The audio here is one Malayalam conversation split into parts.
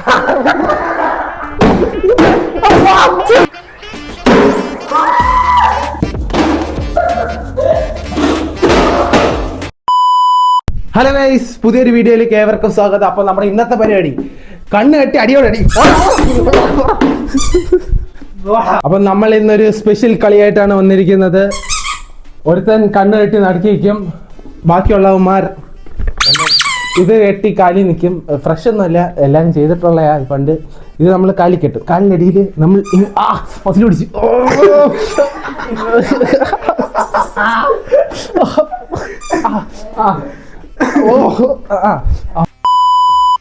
ഹലോ ഗൈസ് പുതിയൊരു വീഡിയോയിലേക്ക് ഏവർക്കും സ്വാഗതം. അപ്പോൾ നമ്മുടെ ഇന്നത്തെ പരിപാടി കണ്ണ് കെട്ടി അടിയോടടി. അപ്പൊ നമ്മൾ ഇന്നൊരു സ്പെഷ്യൽ കളിയായിട്ടാണ് വന്നിരിക്കുന്നത്. ഒരുത്തൻ കണ്ണ് കെട്ടി നടക്കിയിരിക്കും ബാക്കിയുള്ളവന്മാർ ഇത് കെട്ടി കാലി നിൽക്കും. ഫ്രഷ് ഒന്നുമല്ല എല്ലാവരും ചെയ്തിട്ടുള്ള പണ്ട്. ഇത് നമ്മൾ കാലി കെട്ടും. കാലിനടിയിൽ നമ്മൾ ആ മസിൽ പിടിച്ചു.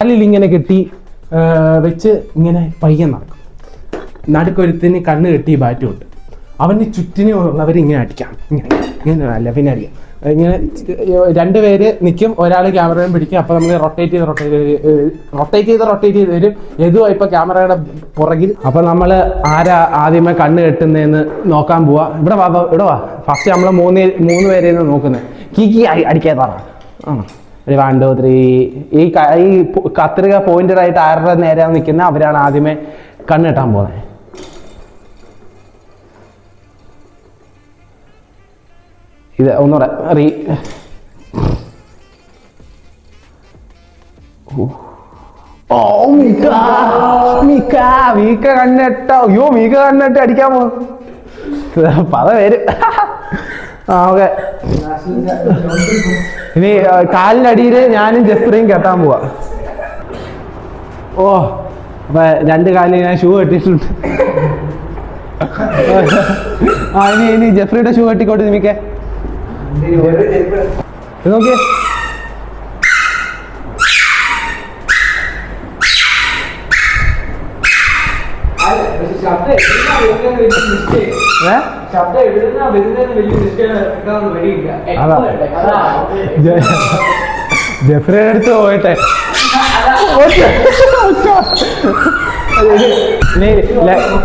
കാലിൽ ഇങ്ങനെ കെട്ടി വെച്ച് ഇങ്ങനെ പയ്യെ നടക്കും. നടുക്കൊരുത്തിന് കണ്ണ് കെട്ടി ബാറ്റും ഉണ്ട് അവന് ചുറ്റിനുള്ളവർ ഇങ്ങനെ അടിക്കാം. ഇങ്ങനെ ഇങ്ങനെ അല്ല പിന്നെ അടിക്കാം. ഇങ്ങനെ രണ്ടുപേര് നിൽക്കും ഒരാൾ ക്യാമറയും പിടിക്കും അപ്പോൾ നമ്മൾ റൊട്ടേറ്റ് ചെയ്ത് റൊട്ടേറ്റ് റൊട്ടേറ്റ് ചെയ്ത് റൊട്ടേറ്റ് ചെയ്ത് വരും. എതുവാ ഇപ്പോൾ ക്യാമറയുടെ പുറകിൽ. അപ്പോൾ നമ്മൾ ആരാ ആദ്യമേ കണ്ണ് കെട്ടുന്നതെന്ന് നോക്കാൻ പോവാ. ഇവിടെ വാ ഇവിടെ വാ. ഫസ്റ്റ് നമ്മൾ മൂന്ന് മൂന്ന് പേരെയാണ് നോക്കുന്നത് കിക്കി അടിക്കാതാറ പറ. ഒരു വൺ ടു ത്രീ ഈ ഈ കത്രിക പോയിന്റഡ് ആയിട്ട് ആരുടെ നേരെയാണ് നിൽക്കുന്നത് അവരാണ് ആദ്യമേ കണ്ണ് കെട്ടാൻ പോകുന്നത് ഇത് ഒന്നുകൂടെ റീ ഓ മീക്ക മീക്ക മീക്ക കണ്ണിട്ട. അയ്യോ മീക്ക കണ്ണിട്ട് അടിക്കാമോ പത വരും. ആ ഓക്കെ. ഇനി കാലിന്റെ അടിയിൽ ഞാനും ജസ്പ്രിയും കെട്ടാൻ പോവാ. ഓ അപ്പൊ രണ്ട് കാലിൽ ഞാൻ ഷൂ കെട്ടിയിട്ടുണ്ട്. ആ ഇനി ഇനി ജെഫ്രിയുടെ ഷൂ കെട്ടിക്കോട്ടെ നിമിക്കെ. ഇത് നോക്കിയേ. ജെഫ്രിയുടെ അടുത്ത് പോയിട്ടെ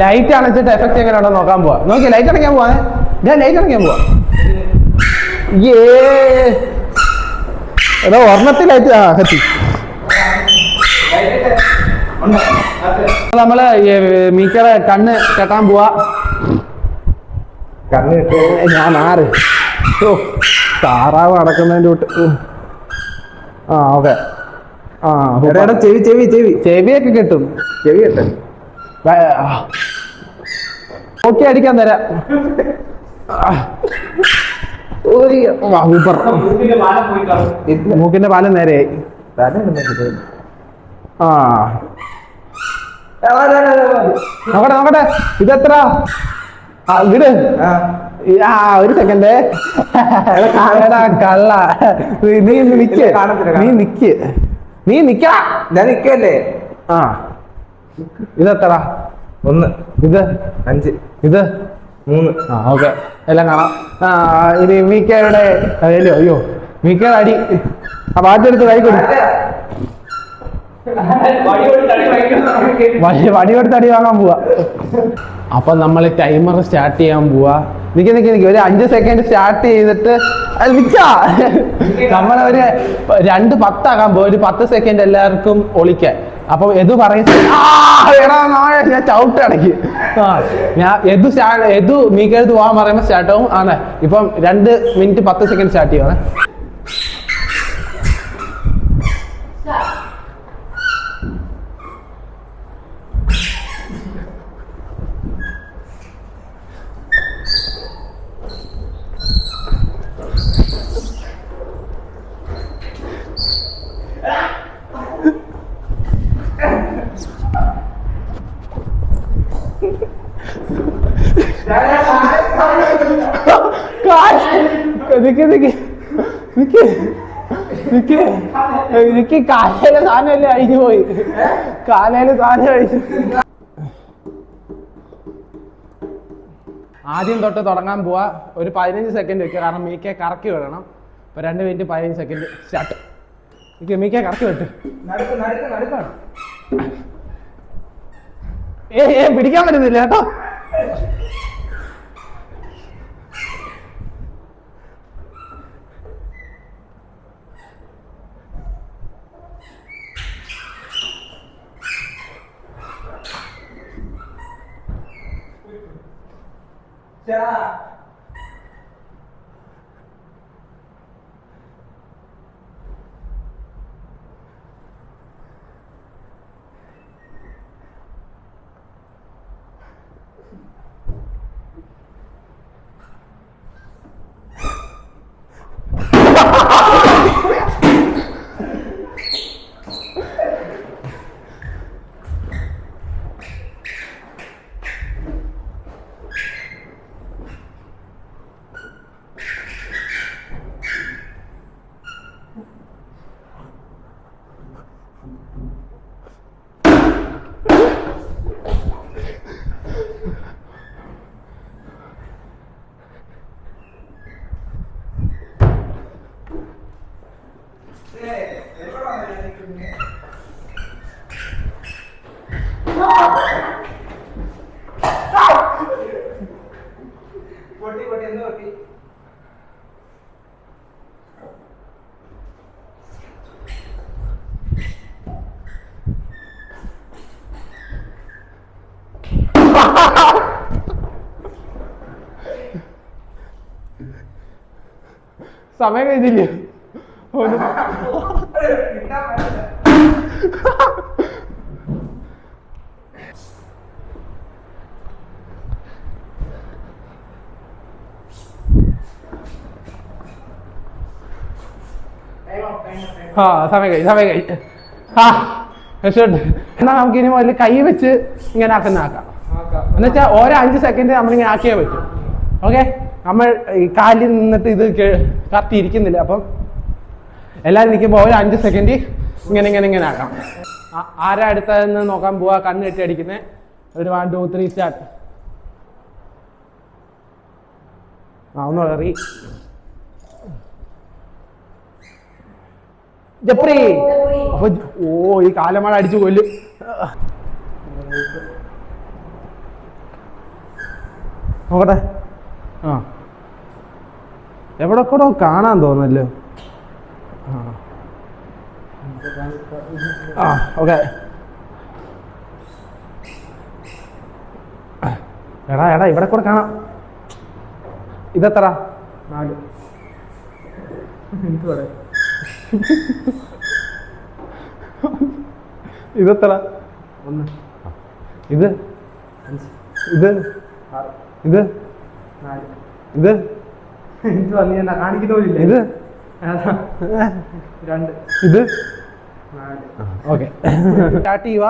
ലൈറ്റ് അണച്ചിട്ട് എഫക്ട് എങ്ങനെയാണോ നോക്കാൻ പോവാ. നോക്കി ലൈറ്റ് അണയ്ക്കാൻ പോവാ. ഞാൻ ലൈറ്റ് അണയ്ക്കാൻ പോവാ. ഏ എടാ ഒരെണ്ണത്തിൽ ആ കത്തി. നമ്മൾ മീക്കറെ കണ്ണ് കെട്ടാൻ പോവാ. കണ്ണ് ഞാൻ ആറ് ഓ താറാവ് നടക്കുന്നതിന്റെ കൂട്ട് ആ ഓക്കെ. ആ ചെവി ചെവി ചെവി. ചെവിയൊക്കെ കിട്ടും. ചെവി കിട്ടും. ഓക്കെ അടിക്കാൻ തരാം. മൂക്കിന്റെ പാലം നേരെയായി ആ. നോക്കട്ടെ നോക്കട്ടെ. ഇതെത്ര? വിട് ആ. ഒരു സെക്കൻഡ്. കള്ള. നീ- നീ നിക്ക്. നീ നിക്ക്. നീ നിക്ക. ഞാൻ നിക്കല്ലേ? ആ. ഇതെത്ര ഒന്ന്. ഇത്. അഞ്ച്. ഇത്. മൂന്ന്. ആ ഓക്കെ. എല്ലാം കാണാം. ഇനി മീക്കയുടെ അയ്യോ അയ്യോ മീക്കയുടെ അടി. ആ പാട്ടെടുത്ത് കൈ കൊടു വടി അടി വാങ്ങാൻ പോവാ. അപ്പൊ നമ്മൾ ടൈമർ സ്റ്റാർട്ട് ചെയ്യാൻ പോവാ. നിക്ക് നിക്ക് നിക്ക്. ഒരു അഞ്ച് സെക്കൻഡ് സ്റ്റാർട്ട് ചെയ്തിട്ട് നമ്മളൊരു രണ്ട് പത്താക്കാൻ പോവാ. ഒരു പത്ത് സെക്കൻഡ് എല്ലാവർക്കും ഒളിക്കാൻ. അപ്പൊ എതു പറയും "ആ, ഞാൻ ചവിട്ട് അടക്കി. ആ സ്റ്റാർട്ട് എതു പോകാൻ പറയുമ്പോൾ സ്റ്റാർട്ട് ആവും. ആണ് ഇപ്പം രണ്ട് മിനിറ്റ് പത്ത് സെക്കൻഡ് സ്റ്റാർട്ട് ചെയ്യുവാണ് നിക്ക് നിക്ക് നിക്ക് നിക്ക് നിക്ക് കാലയിലെ സാധനമല്ലേ അഴിഞ്ഞു പോയി? കാലയിലെ സാധനം അഴിച്ചു ആദ്യം തൊട്ട് തുടങ്ങാൻ പോവാ. ഒരു പതിനഞ്ച് സെക്കൻഡ് വെക്കുക കാരണം മീക്കെ കറക്കി വിടണം. ഇപ്പൊ രണ്ട് മിനിറ്റ് പതിനഞ്ച് സെക്കൻഡ് സ്റ്റാർട്ട് മീക്കെ കറക്കി വിട്ട്. ഏ ഏ പിടിക്കാൻ പറ്റുന്നില്ല കേട്ടോ. Tchau. സമയം കഴിഞ്ഞില്ലേ? സമയം കഴിഞ്ഞു സമയം കഴിഞ്ഞു. ആ രക്ഷപ്പെട്ട് എന്നാ നമുക്ക് ഇനി മുതൽ കൈ വെച്ച് ഇങ്ങനെ ആക്കുന്ന ആക്കാം. എന്നുവെച്ചാൽ ഓരോ അഞ്ച് സെക്കൻഡ് നമ്മളിങ്ങനെ ആക്കിയേ പറ്റും. ഓക്കെ നമ്മൾ ഈ കാലിൽ നിന്നിട്ട് ഇത് കത്തിയിരിക്കുന്നില്ല. അപ്പം എല്ലാവരും നിൽക്കുമ്പോൾ ഒരു അഞ്ച് സെക്കൻഡ് ഇങ്ങനെ ഇങ്ങനെ ഇങ്ങനെ ആക്കാം ആരാ അടുത്തതെന്ന് നോക്കാൻ പോവാ. കണ്ണ് കെട്ടി അടിക്കുന്നത് ഒരു വൺ ടു ത്രീ സ്റ്റാർട്ട് ആ ഒന്ന് വളറി അപ്പൊ ഓ ഈ കാലമഴ അടിച്ചു കൊല്ലു. നോക്കട്ടെ. ആ. എവിടെ കൂടെ കാണാൻ തോന്നല്ലോ ആ ഓക്കെ. എടാ എടാ ഇവിടെ കൂടെ കാണാം. ഇതെത്ര? നാല്. ഇതെത്ര? ഒന്ന്. ഇത്? ഇത്? ഇത്? ഇത്? എനിക്ക് വന്നു ഞാൻ കാണിക്കുന്ന പോലില്ല? ഇത്. രണ്ട്. ഇത്? നാല്. ഓക്കെ. സ്റ്റാർട്ട് ചെയ്യുക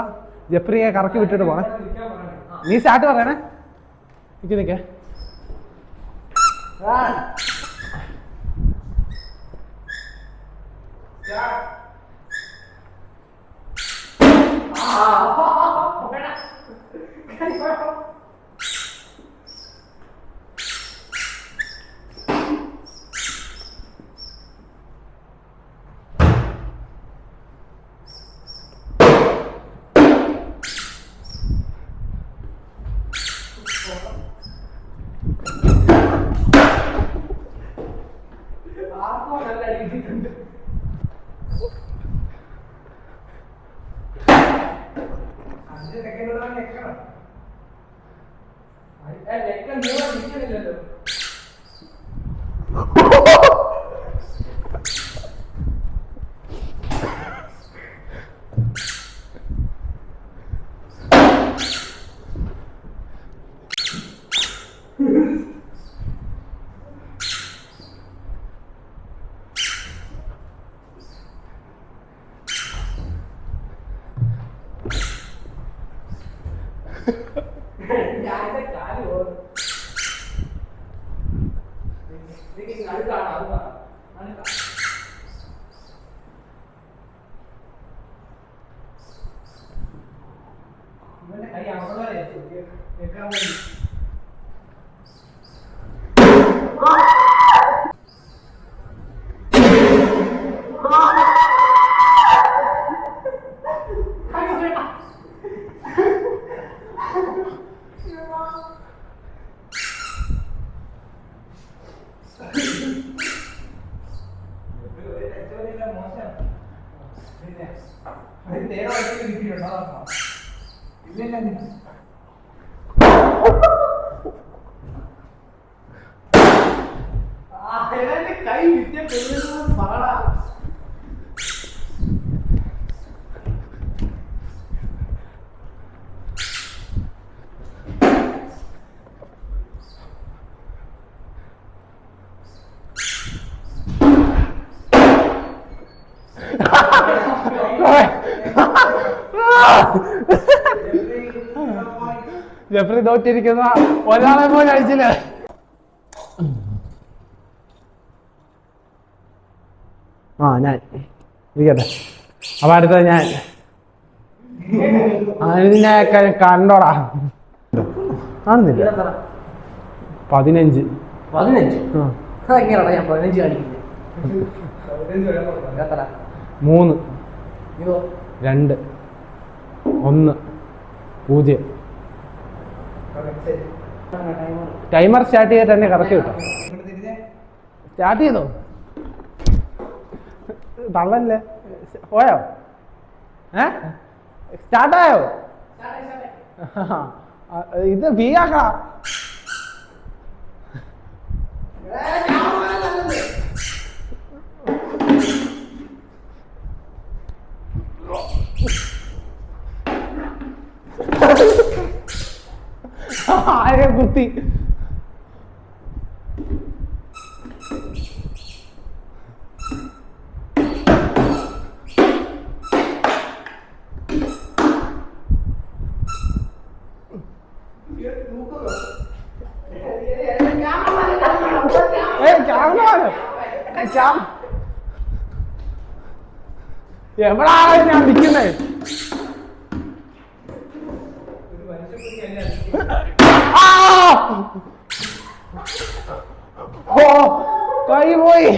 ജപ്രിയെ കറക്കി വിട്ടിട്ട് പോണേ. നീ സ്റ്റാർട്ട് പറയണേ നിക്ക് നിക്കേ. അഞ്ച് അവിടെ വരെ എത്തി. വെക്കാൻ വേണ്ടി ഒരു രക്ഷയില്ല, മോശം. പിന്നെ, അത് നേരെ വഴിക്ക് കിട്ടിയിട്ടുണ്ടോ? അതാ. കൈ വിദ്യ കൊല്ലുന്നത് പാടാ ജെഫ്രി തോറ്റിരിക്കുന്ന ഒരാളെ പോലും അടിച്ചില്ല ആ ഞാൻ ഇരിക്കട്ടെ. അപ്പൊ അടുത്തത് ഞാൻ. കണ്ടോടാ. കാണുന്നില്ല. പതിനഞ്ച്. പതിനഞ്ച്? ആ. അതെങ്ങനെയാടാ ഞാൻ പതിനഞ്ച് കാണിക്കുന്നത് എത്ര മൂന്ന്. രണ്ട്. ഒന്ന്. പൂജ്യം. ടൈമർ സ്റ്റാർട്ട് ചെയ്തിട്ട് തന്നെ കറക്റ്റ് കിട്ടും. സ്റ്റാർട്ട് ചെയ്തോ? തള്ളല്ലേ? പോയോ? ഏ? സ്റ്റാർട്ടായോ? ഇത് ബി ആക്കാം ആരെ കുത്തി? എവിടാണ് ഞാൻ നിൽക്കുന്നത് ഓ കൈ പോയി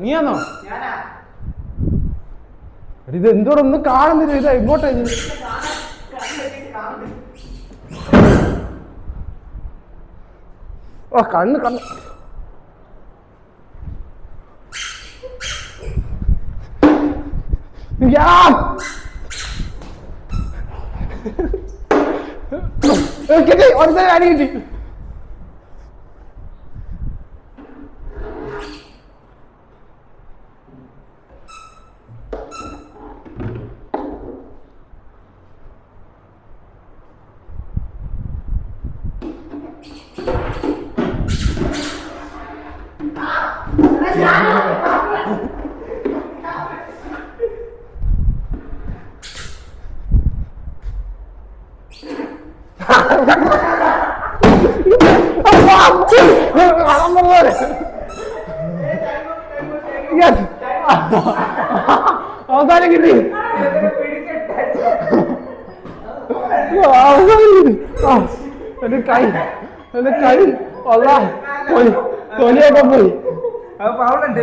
നീയാണോ? ഇത് എന്തോടെ ഒന്നും കാണുന്നില്ല ഇതാ ഇങ്ങോട്ടെ ഓ കണ്ണ് കണ്ണ്. യാ! കിട്ടി ഒരുത്തനെ അടി കിട്ടി. അവസാനം കിട്ടി. അവസാനം കിട്ടി. എന്റെ കൈ എന്റെ കൈ. തൊലിയൊക്കെ പോയി.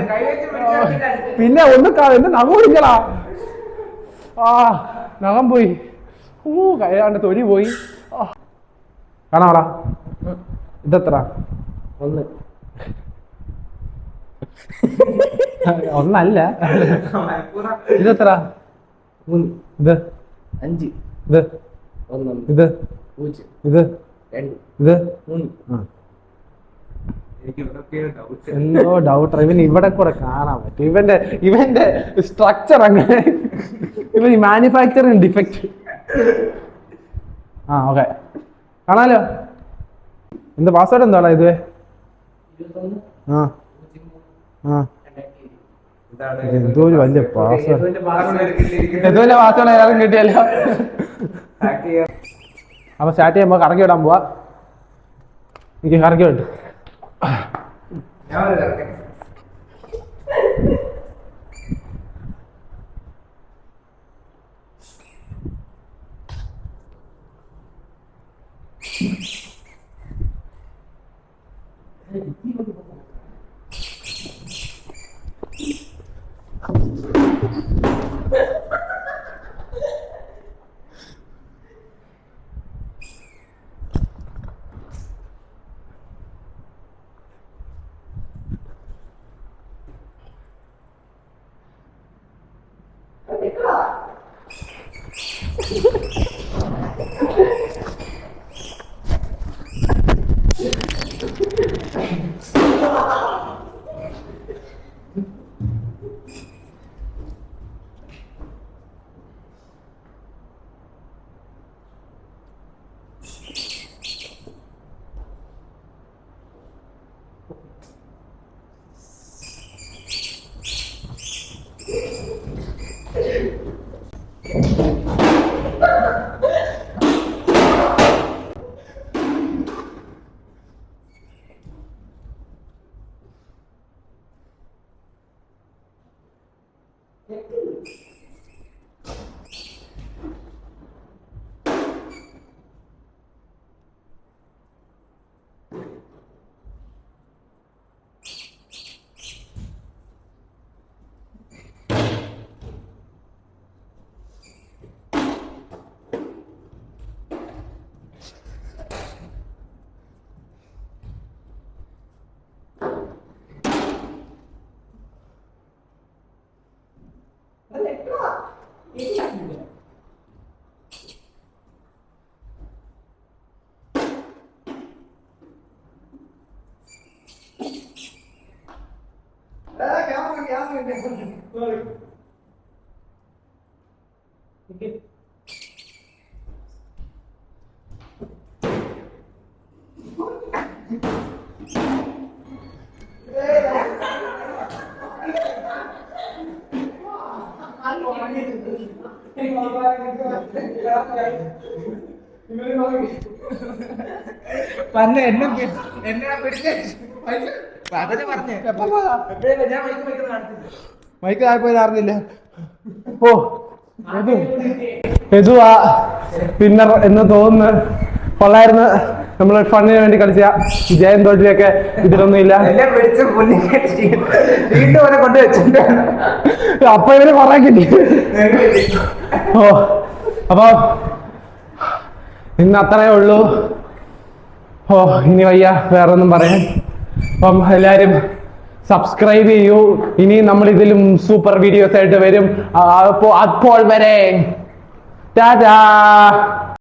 കൈ പിന്നെ ഒന്ന് കാ- എന്റെ നഖം ഒടിഞ്ഞടാ ആ നഖം പോയി. ഊ കൈയാണ്ട് തൊലി പോയി. ആ. ഇതെത്ര? ഒന്ന്. ഒന്നല്ല. ഇതെത്ര? മൂന്ന്. ഇത്. അഞ്ച്. ഇത്. ഒന്ന് ഇത്. പൂജ്യം. ഇത്. രണ്ട്. ഇത്. മൂന്ന്. എന്തോ ഡൗട്ട് ഇവൻ ഇവിടെ കൂടെ കാണാൻ പറ്റും. ഇവന്റെ ഇവന്റെ സ്ട്രക്ചർ അങ്ങനെ. ഇവൻ മാനുഫാക്ചറിങ് ഡിഫക്റ്റ് ആ ഓക്കെ കാണാലോ? എന്താ പാസ്വേഡ് എന്താടാ ഇത്? ആ. ആ. എന്തോ ഒരു വലിയ പാസ്വേഡ് എന്തോ വലിയ പാസ്വേഡ് എല്ലാവരും കിട്ടിയല്ലോ. അപ്പൊ സ്റ്റാർട്ട് ചെയ്യുമ്പോൾ കറക്കി വിടാൻ പോവാ. എനിക്ക് കറക്കി വിട്ടു വന്ന് എന്നെ പി- എന്നെ പിടിച്ച് മൈക്ക് അറിഞ്ഞില്ല ഓ യദു ആ വിന്നർ എന്ന് തോന്നുന്നു കൊള്ളായിരുന്നു. നമ്മൾ ഫണ്ണിന് വേണ്ടി കളിച്ച ജയൻ തോട്ടിലൊക്കെ ഇതിലൊന്നും ഇല്ല എന്നെ പിടിച്ച് പുല്ലിൽ കെട്ടി വീണ്ടും പോലെ കൊണ്ടുവച്ചിട്ടുണ്ട് അപ്പൊ ഇവർ കൊറേ കിട്ടി. ഓ. അപ്പൊ ഇന്ന് അത്രേ ഉള്ളൂ. ഓ ഇനി വയ്യ വേറെ ഒന്നും പറയാൻ. അപ്പം എല്ലാവരും സബ്സ്ക്രൈബ് ചെയ്യൂ. ഇനി നമ്മൾ ഇതിലും സൂപ്പർ വീഡിയോസ് ആയിട്ട് വരും. അപ്പോൾ അപ്പോൾ വരെ. ടാറ്റാ